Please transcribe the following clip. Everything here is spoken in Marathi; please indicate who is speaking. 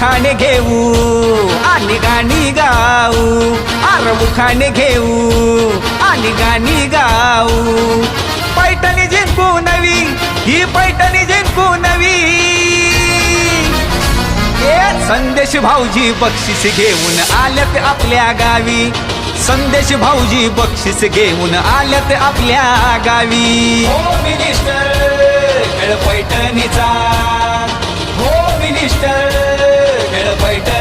Speaker 1: खाणे घेऊ आणि गाणी गाऊ. आर उखाणे घेऊ आणि गाणी गाऊ. पैठणी जिंकू नवी ही पैठणी जिंकू नवी. संदेश भाऊजी बक्षीस घेऊन आल्यात आपल्या गावी. संदेश भाऊजी बक्षीस घेऊन आल्यात आपल्या गावी. हो मिनिस्टर खेळ पैठणीचा. हो मिनिस्टर. போயிட்ட